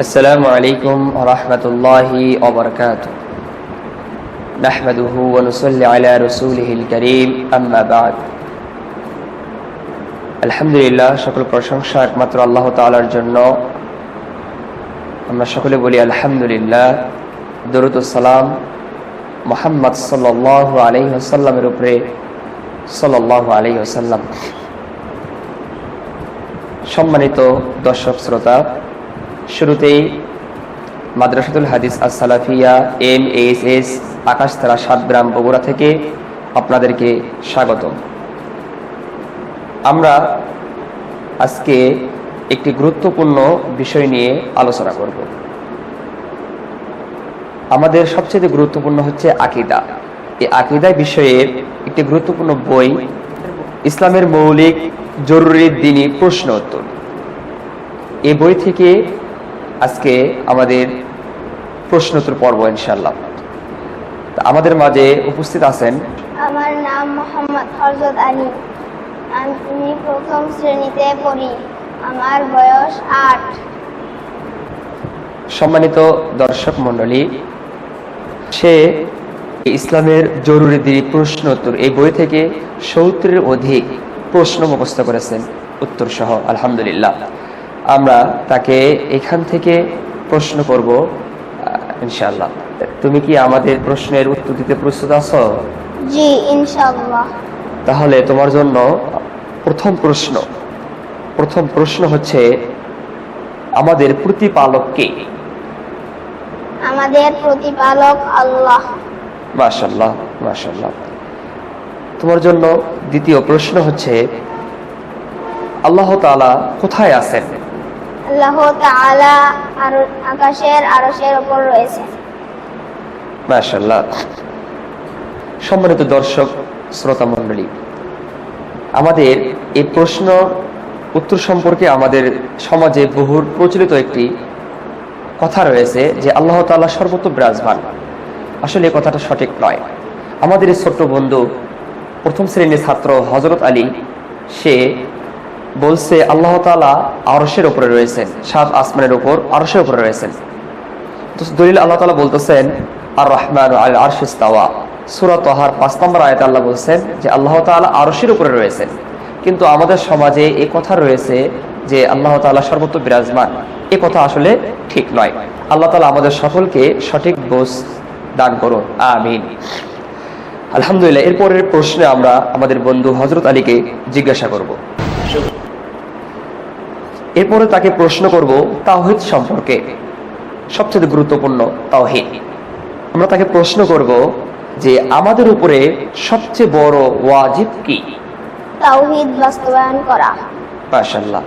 السلام عليكم ورحمة الله وبركاته نحمده ونصلي على رسوله الكريم أما بعد আলহামদুলিল্লাহ সকল প্রশংসা একমাত্র আল্লাহ তাআলার জন্য আমরা সকলে বলি আলহামদুলিল্লাহ দরুদ সালাম মোহাম্মদ সাল্লাল্লাহু আলাইহি ওয়াসাল্লামের উপরে সাল্লাল্লাহু আলাইহি ওয়াসাল্লাম সম্মানিত দর্শক শ্রোতা শুরুতেই Madrasatul Hadis As Salafia M S S Akashtara Satgram Bogura থেকে আপনাদেরকে স্বাগতম। আমরা আজকে একটি গুরুত্বপূর্ণ বিষয় নিয়ে আলোচনা করব। আমাদের সবচেয়ে গুরুত্বপূর্ণ হচ্ছে আকিদা। এই আকিদা বিষয়ের একটি গুরুত্বপূর্ণ বই ইসলামের মৌলিক জরুরি দিনই প্রশ্ন উত্তর। এই বই থেকে আজকে আমাদের প্রশ্নোত্তর পর্ব ইনশাল্লাহ আমাদের মাঝে উপস্থিত আছেন আমার নাম মোহাম্মদ হরজত আলী। আমি প্রথম শ্রেণীতে পড়ি। আমার বয়স আট। সম্মানিত দর্শক মণ্ডলী সে ইসলামের জরুরি দিনই প্রশ্ন উত্তর এই বই থেকে সত্তরের অধিক প্রশ্ন মুখস্থ করেছেন। উত্তর সহ আলহামদুলিল্লাহ। আমরা তাকে এখান থেকে প্রশ্ন করব আহ, ইনশাআল্লাহ। তুমি কি আমাদের প্রশ্নের উত্তর দিতে প্রস্তুত আছো? জি ইনশাআল্লাহ। তাহলে তোমার জন্য প্রথম প্রশ্ন। প্রথম প্রশ্ন হচ্ছে আমাদের প্রতিপালক কে? আমাদের প্রতিপালক আল্লাহ। মাশাল্লাহ মাশাল্লাহ তোমার জন্য দ্বিতীয় প্রশ্ন হচ্ছে আল্লাহ তাআলা কোথায় আছেন? আল্লাহ তাআলা আর আকাশের আরশের উপর রয়েছে। মাশাল্লাহ সম্মানিত দর্শক, শ্রোতা মণ্ডলী, আমাদের এই প্রশ্ন উত্তর সম্পর্কে আমাদের সমাজে বহুর প্রচলিত একটি কথা রয়েছে যে আল্লাহ তাআলা সর্বত্র বিরাজমান। আসলে কথাটা সঠিক নয়। আমাদের এই ছোট্ট বন্ধু প্রথম শ্রেণির ছাত্র হজরত আলী, সে বলছে, আল্লাহ তাআলা আরসের উপরে রয়েছেন, সাত আসমানের উপর আরসের উপরে রয়েছেন। দলিল আল্লাহ তালা বলতেছেন আর রহমান আল আরশিস্তাওয়া সূরা পাঁচ নম্বর আয়াতে আল্লাহ বলছেন যে, আল্লাহ তাআলা আরশের উপরে রয়েছেন। কিন্তু আমাদের সমাজে এই কথা রয়েছে যে, আল্লাহ তাআলা সর্বত্র বিরাজমান। এ কথা আসলে ঠিক নয়। আল্লাহ তালা আমাদের সকলকে সঠিক বোঝ দান করুন। আমিন। আলহামদুলিল্লাহ, এরপরের প্রশ্নে আমরা আমাদের বন্ধু হজরত আলীকে জিজ্ঞাসা করব। এরপরে তাকে প্রশ্ন করব তাওহিদ সম্পর্কে। সবচেয়ে গুরুত্বপূর্ণ তাওহিদ। আমরা তাকে প্রশ্ন করব যে আমাদের উপরে সবচেয়ে বড় ওয়াজিব কি? তাওহিদ বাস্তবায়ন করা। মাশাল্লাহ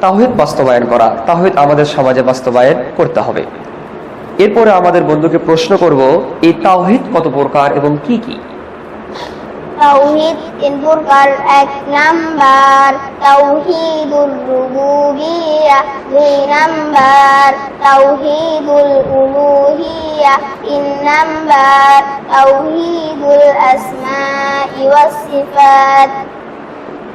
তাওহিদ বাস্তবায়ন করা। তাওহিদ আমাদের সমাজে বাস্তবায়ন করতে হবে। এরপরে আমাদের বন্ধুকে প্রশ্ন করব এই তাওহিদ কত প্রকার এবং কি কি? তাওহীদ তিন প্রকার এক নাম্বার তাওহীদুল রুবুবিয়্যাহ দুই নাম্বার তাওহীদুল উলুহিয়্যাহ তিন নাম্বার তাওহীদুল আসমাই ওয়াস সিফাত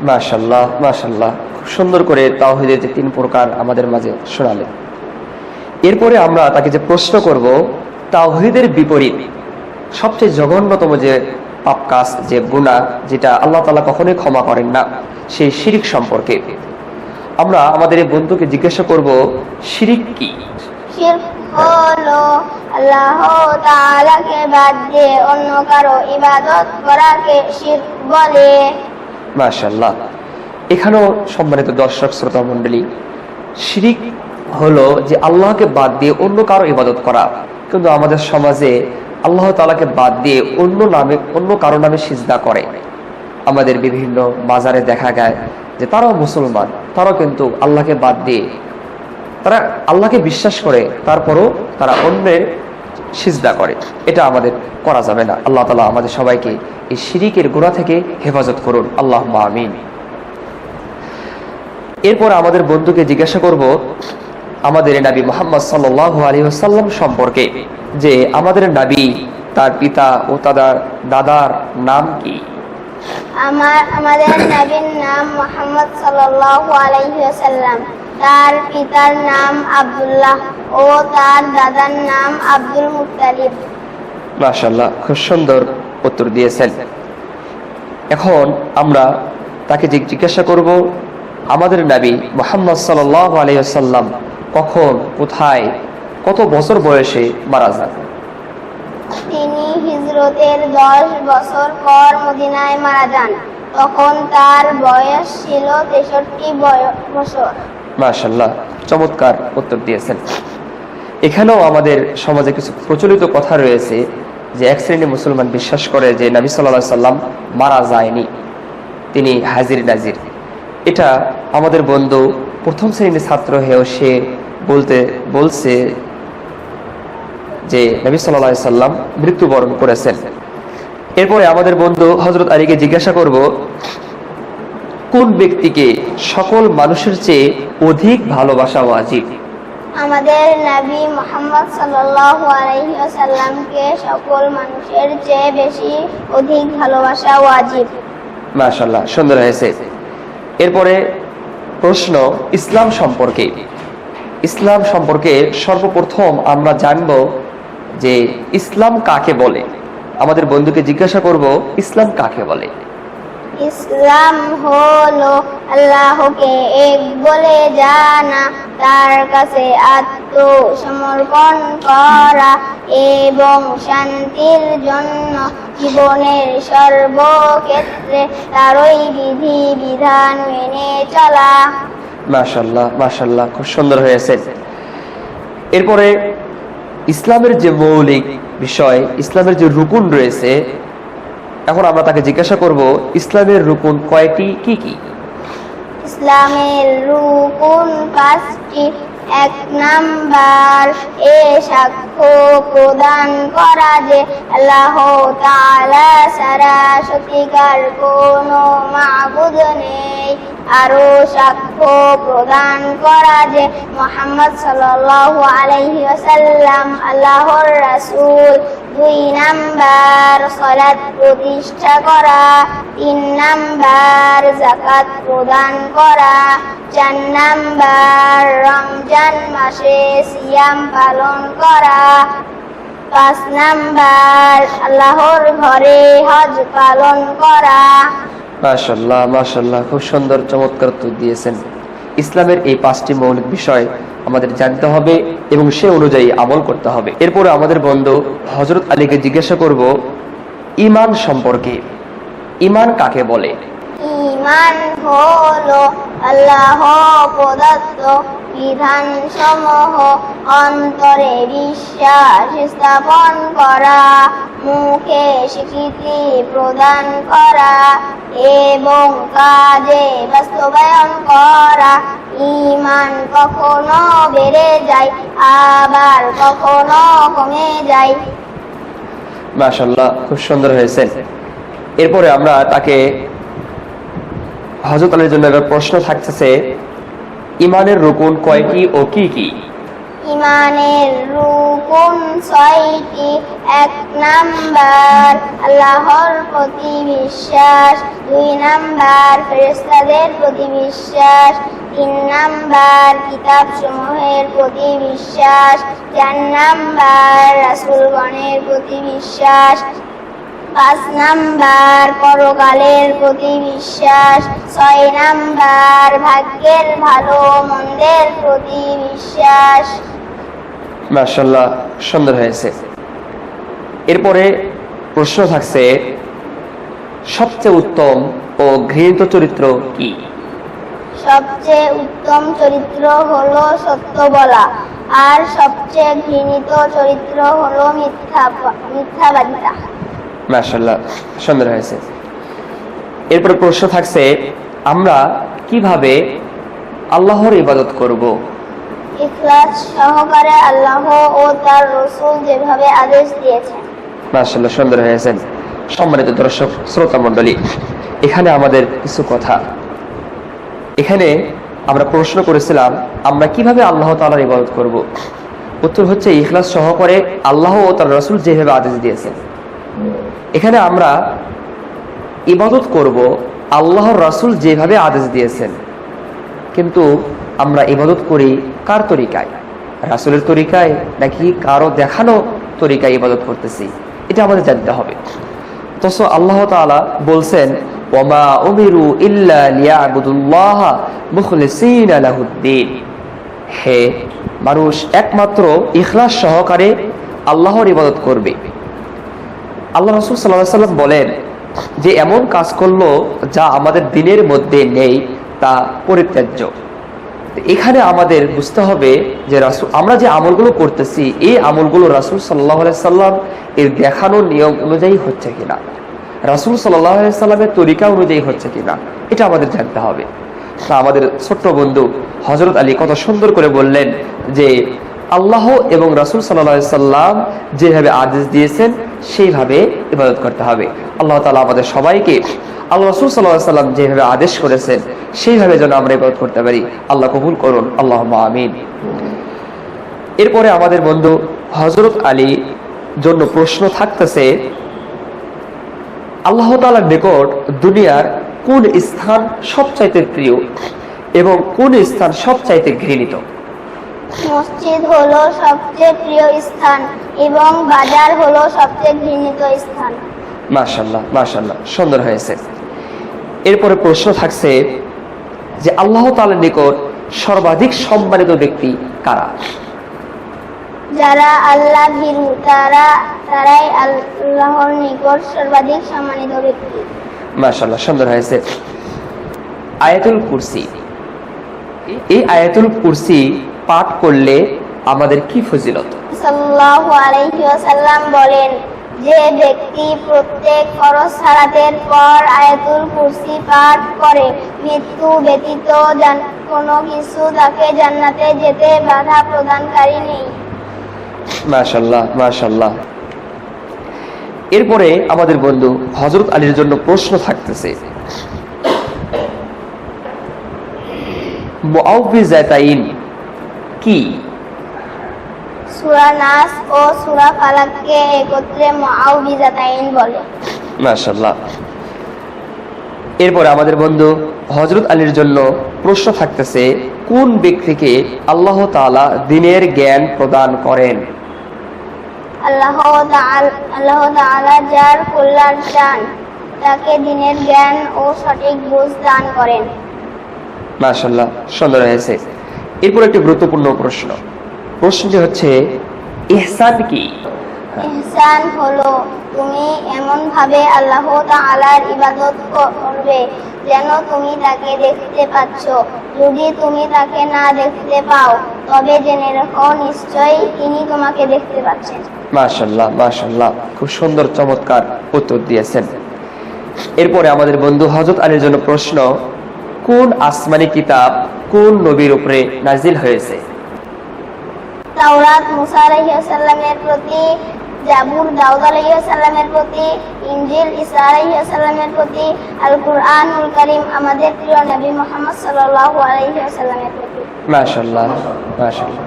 মাশাল্লাহ মাশাল্লাহ খুব সুন্দর করে তাওহিদের যে তিন প্রকার আমাদের মাঝে শোনালেন। এরপরে আমরা তাকে যে প্রশ্ন করব, তাওহিদের বিপরীত, সবচেয়ে জঘন্যতম যে পাপ কাজ যে গুণা যেটা আল্লাহ তাআলা কখনোই ক্ষমা করেন না সেই শিরিক সম্পর্কে। আমরা আমাদের এই বন্ধুকে জিজ্ঞাসা করব শিরিক কি? হলো আল্লাহ তাআলাকে বাদ দিয়ে অন্য কারও ইবাদত করাকে শিরক বলে। মাশাল্লাহ এখানেও সম্মানিত দর্শক শ্রোতা মণ্ডলী শিরিক হলো যে আল্লাহকে বাদ দিয়ে অন্য কারও ইবাদত করা। কিন্তু আমাদের সমাজে আল্লাহ তালাকে বাদ দিয়ে অন্য নামে, অন্য কারও নামে সিজদা করে। আমাদের বিভিন্ন বাজারে দেখা যায় যে তারাও মুসলমান, তারাও কিন্তু আল্লাহকে বাদ দিয়ে তারা আল্লাহকে বিশ্বাস করে, তারপরও তারা অন্যের সিজদা করে। এটা আমাদের করা যাবে না। আল্লাহ তালা আমাদের সবাইকে এই শিরিকের গোড়া থেকে হেফাজত করুন। আল্লাহ আমিন। এরপর আমাদের বন্ধুকে জিজ্ঞাসা করব, আমাদের নাবী মোহাম্মদ সাল্লাহ আলী আসাল্লাম সম্পর্কে। যে আমাদের নাবী তার পিতা ও তার দাদার নাম কি? আমার আমাদের নবীর নাম মোহাম্মদ সাল্লাল্লাহু আলাইহি ওয়াসাল্লাম। তার পিতার নাম আব্দুল্লাহ ও তার দাদার নাম আব্দুল মুত্তালিব। মাশাল্লাহ খুব সুন্দর উত্তর দিয়েছেন। এখন আমরা তাকে জিজ্ঞাসা করব আমাদের নবী মোহাম্মদ সাল্লাহ আলাইসাল্লাম কখন কোথায় কত বছর বয়সে মারা যান তিনি হিজরতের দশ বছর পর মদিনায় মারা যান। তখন তার বয়স ছিল তেষট্টি বছর। মাশাল্লাহ চমৎকার উত্তর দিয়েছেন। এখানেও আমাদের সমাজে কিছু প্রচলিত কথা রয়েছে যে এক শ্রেণি মুসলমান বিশ্বাস করে যে নবী সাল্লাহ সাল্লাম মারা যায়নি। তিনি হাজির নাজির। এটা আমাদের বন্ধু প্রথম শ্রেণির ছাত্র হয়েও সে বলতে বলছে যে নবী সাল্লাহ সাল্লাম মৃত্যুবরণ করেছেন। এরপরে আমাদের বন্ধু হজরত আলীকে জিজ্ঞাসা করব কোন ব্যক্তিকে সকল মানুষের চেয়ে অধিক ভালোবাসা ওয়াজিব? আমাদের নবী মোহাম্মদ সাল্লাল্লাহু আলাইহি ওয়াসাল্লামকে সকল মানুষের চেয়ে বেশি অধিক ভালোবাসা ওয়াজিব। মাশাল্লাহ সুন্দর হয়েছে। এরপরে প্রশ্ন ইসলাম সম্পর্কে। ইসলাম সম্পর্কে সর্বপ্রথম আমরা জানব যে ইসলাম কাকে বলে? আমাদের বন্ধুকে জিজ্ঞাসা করব ইসলাম কাকে বলে? ইসলাম হলো আল্লাহকে এক বলে জানা তার কাছে আত্মসমর্পণ করা এবং শান্তির জন্য জীবনের সর্বক্ষেত্রে তারই বিধি বিধান মেনে চলা। মাশাল্লাহ মাশাল্লাহ খুব সুন্দর হয়েছে। এরপরে ইসলামের যে মৌলিক বিষয়, ইসলামের যে রুকুন রয়েছে, এখন আমরা তাকে জিজ্ঞাসা করব, ইসলামের রুকুন কয়টি, কি কি? ইসলামের রুকুন পাঁচটি, এক নাম্বার এ সাক্ষ্য প্রদান করা যে আল্লাহ তাআলা সারা সত্যিকার কোনো মাবুদ নেই। আরও সাক্ষ্য প্রদান করা যে মোহাম্মদ সাল্লাল্লাহু আলাইহি ওয়াসাল্লাম আল্লাহর রাসূল। দুই নাম্বার সলাৎ প্রতিষ্ঠা করা, তিন নাম্বার জাকাত প্রদান করা, চার নাম্বার রমজান মাসে সিয়াম পালন করা, পাঁচ নাম্বার আল্লাহর ঘরে হজ পালন করা। মাশাল্লাহ মাশাল্লাহ খুব সুন্দর, চমৎকার উত্তর দিয়েছেন। ইসলামের এই পাঁচটি মৌলিক বিষয় আমাদের জানতে হবে এবং সে অনুযায়ী আমল করতে হবে। এরপরে আমাদের বন্ধু হজরত আলীকে জিজ্ঞাসা করব, ইমান সম্পর্কে। ইমান কাকে বলে? ইমান হলো আল্লাহ প্রদত্ত বিধান সমূহ, অন্তরে বিশ্বাস স্থাপন করা, মুখে স্বীকৃতি প্রদান করা এবং কাজে বাস্তবায়ন করা, ইমান কখনো বেড়ে যায়, আবার কখনো কমে যায়। মাশাল্লাহ খুব সুন্দর হয়েছে। এরপরে আমরা তাকে হজরত আলীর জন্য এবার প্রশ্ন থাকতেছে, ইমানের রুকুন কয়টি ও কি কি? ইমানের রুকুন ছয়টি এক নাম্বার। আল্লাহর প্রতি বিশ্বাস। দুই নাম্বার, ফেরেশতাদের প্রতি বিশ্বাস। তিন নাম্বার কিতাব সমূহের প্রতি বিশ্বাস। চার নাম্বার, রাসূলগণের প্রতি বিশ্বাস। পাঁচ নাম্বার পরকালের প্রতি বিশ্বাস ছয় নাম্বার ভাগ্যের ভালো মন্দের প্রতি বিশ্বাস। মাশাল্লাহ সুন্দর হয়েছে। এরপরে প্রশ্ন থাকছে সবচেয়ে উত্তম ও ঘৃণিত চরিত্র কি? সবচেয়ে উত্তম চরিত্র হলো সত্য বলা আর সবচেয়ে ঘৃণিত চরিত্র হলো মিথ্যা মিথ্যাবাদিতা। মাশাল্লাহ সুন্দর হয়েছে। এরপরে প্রশ্ন থাকছে আমরা কীভাবে আল্লাহর ইবাদত করব? ইখলাস সহকারে আল্লাহ ও তার রসুল যেভাবে আদেশ দিয়েছেন। মাশাল্লাহ সুন্দর হয়েছেন সম্মানিত দর্শক শ্রোতা মণ্ডলী এখানে আমাদের কিছু কথা। এখানে আমরা প্রশ্ন করেছিলাম আমরা কীভাবে আল্লাহ তাআলার ইবাদত করব? উত্তর হচ্ছে ইখলাস সহকারে আল্লাহ ও তার রসুল যেভাবে আদেশ দিয়েছেন। এখানে আমরা ইবাদত করব আল্লাহর রাসূল যেভাবে আদেশ দিয়েছেন। কিন্তু আমরা ইবাদত করি কার তরিকায়? রাসুলের তরিকায় নাকি কারও দেখানো তরিকায় ইবাদত করতেছি? এটা আমাদের জানতে হবে। অথচ আল্লাহ তাআলা বলছেন, ওমা হে মানুষ, একমাত্র ইখলাস সহকারে আল্লাহর ইবাদত করবে। আল্লাহ রসুল সাল্লাহ সাল্লাম বলেন যে এমন কাজ করল যা আমাদের দিনের মধ্যে নেই, তা পরিত্যাজ্য। এখানে আমাদের বুঝতে হবে যে রাসুল, আমরা যে আমলগুলো করতেছি, এই আমলগুলো রাসুল সাল্লাহ সাল্লাম এর দেখানো নিয়ম অনুযায়ী হচ্ছে কিনা? রাসুল সাল্লাহ সাল্লামের তরিকা অনুযায়ী হচ্ছে কিনা? এটা আমাদের জানতে হবে। তা আমাদের ছোট্ট বন্ধু হজরত আলী কত সুন্দর করে বললেন যে আল্লাহ এবং রাসুল সাল্লাহ সাল্লাম যেভাবে আদেশ দিয়েছেন, সেইভাবে ইবাদত করতে হবে। আল্লাহ তালা আমাদের সবাইকে আল্লাহ রসুল সাল্লাহ সাল্লাম যেভাবে আদেশ করেছেন, সেইভাবে যেন আমরা ইবাদত করতে পারি। আল্লাহ কবুল করুন। আল্লাহ আমিন। এরপরে আমাদের বন্ধু হজরত আলী জন্য প্রশ্ন থাকতেছে, আল্লাহ তালার নিকট দুনিয়ার কোন স্থান সবচাইতে প্রিয় এবং কোন স্থান সবচাইতে ঘৃণিত? মসজিদ হলো সবচেয়ে প্রিয় স্থান এবং বাজার হলো সবচেয়ে ঘৃণিত স্থান। মাশাল্লাহ মাশাল্লাহ সুন্দর হয়েছে। এরপরে প্রশ্ন থাকছে যে আল্লাহ তাআলার নিকট সর্বাধিক সম্মানিত ব্যক্তি কারা? যারা আল্লাহ ভীরু তারা তারাই আল্লাহর নিকট সর্বাধিক সম্মানিত ব্যক্তি। মাশাল্লাহ সুন্দর হয়েছে। আয়াতুল কুরসি এই আয়াতুল কুরসি পাঠ করলে আমাদের কি ফজিলত? বলেন যে ব্যক্তি প্রত্যেক ফরজ সালাতের পর আয়াতুল কুরসি পাঠ করে মৃত্যু ব্যতীত কোনো কিছু তাকে জান্নাতে যেতে বাধা প্রদানকারী নেই। মাশাল্লাহ মাশাল্লাহ এরপরে আমাদের বন্ধু হজরত আলীর জন্য প্রশ্ন থাকতেছে। মুআউযিজাতাইন কি? সূরা নাস ও সূরা ফালাককে একত্রে মুআউযিজাতাইন বলে। মাশাল্লাহ এরপরে আমাদের বন্ধু হজরত আলীর জন্য প্রশ্ন থাকতেছে কোন ব্যক্তিকে আল্লাহ তাআলা দিনের জ্ঞান প্রদান করেন? আল্লাহ আল্লাহ তাআলা যার কল্যাণ চান তাকে দিনের জ্ঞান ও সঠিক বুঝ দান করেন। মাশাল্লাহ সুন্দর হয়েছে। এরপর একটি গুরুত্বপূর্ণ প্রশ্ন। প্রশ্নটি হচ্ছে ইহসান কি? ইহসান হলো তুমি এমন ভাবে আল্লাহ তাআলার ইবাদত করবে যেন তুমি তাকে দেখতে পাচ্ছ। যদি তুমি তাকে না দেখতে পাও তবে জেনে রাখো নিশ্চয়ই তিনি তোমাকে দেখতে পাচ্ছেন। মাশাল্লাহ মাশাল্লাহ খুব সুন্দর চমৎকার উত্তর দিয়েছেন। এরপরে আমাদের বন্ধু হজরত আলীর জন্য প্রশ্ন কোন আসমানি কিতাব কোন নবীর উপরে নাজিল হয়েছে? তাওরাত মুসা আলাইহিস সালামের প্রতি জাবুর দাউদ আলাইহিস সালামের প্রতি ইনজিল ঈসা আলাইহিস সালামের প্রতি আল কুরআনুল কারীম আমাদের প্রিয় নবী মুহাম্মদ সাল্লাল্লাহু আলাইহি প্রতি। মাশাল্লাহ মাশাল্লাহ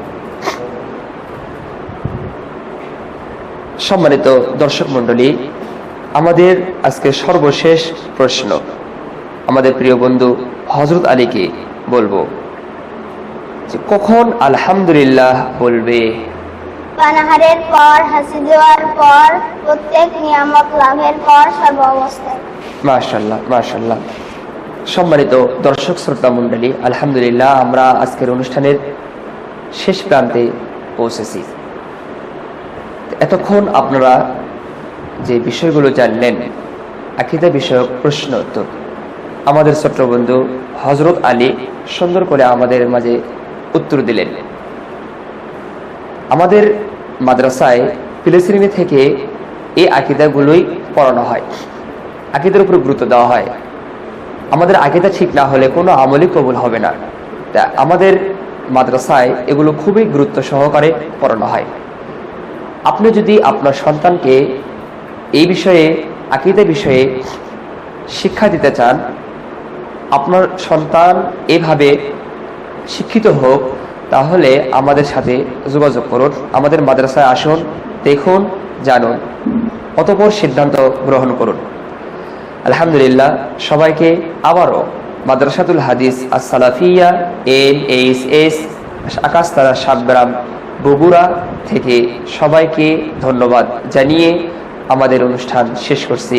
সম্মানিত দর্শক মণ্ডলী আমাদের আজকে সর্বশেষ প্রশ্ন। আমাদের প্রিয় বন্ধু হজরত আলীকে বলব যে কখন আলহামদুলিল্লাহ বলবে। পানাহারের পর হাসি দেওয়ার পর প্রত্যেক নিয়ামত লাভের পর সর্ব অবস্থায়। মাশাল্লাহ মাশাল্লাহ সম্মানিত দর্শক শ্রোতা মণ্ডলী আলহামদুলিল্লাহ আমরা আজকের অনুষ্ঠানের শেষ প্রান্তে পৌঁছেছি। এতক্ষণ আপনারা যে বিষয়গুলো জানলেন আকিদা বিষয়ক প্রশ্ন উত্তর আমাদের ছোট্ট বন্ধু হজরত আলী সুন্দর করে আমাদের মাঝে উত্তর দিলেন। আমাদের মাদ্রাসায় শ্রেণি থেকে এই আকিদাগুলোই পড়ানো হয়। আকিদের উপর গুরুত্ব দেওয়া হয়। আমাদের আকিদা ঠিক না হলে কোনো আমলই কবুল হবে না। তা আমাদের মাদ্রাসায় এগুলো খুবই গুরুত্ব সহকারে পড়ানো হয়। আপনি যদি আপনার সন্তানকে এই বিষয়ে, আকিদা বিষয়ে শিক্ষা দিতে চান আপনার সন্তান এভাবে শিক্ষিত হোক, তাহলে আমাদের সাথে যোগাযোগ করুন, আমাদের মাদ্রাসায় আসুন, দেখুন, জানুন। অতপর সিদ্ধান্ত গ্রহণ করুন। আলহামদুলিল্লাহ, সবাইকে আবারও Madrasatul Hadis Assalafia, N H S Akashtara Satgram Bogura থেকে সবাইকে ধন্যবাদ জানিয়ে আমাদের অনুষ্ঠান শেষ করছি।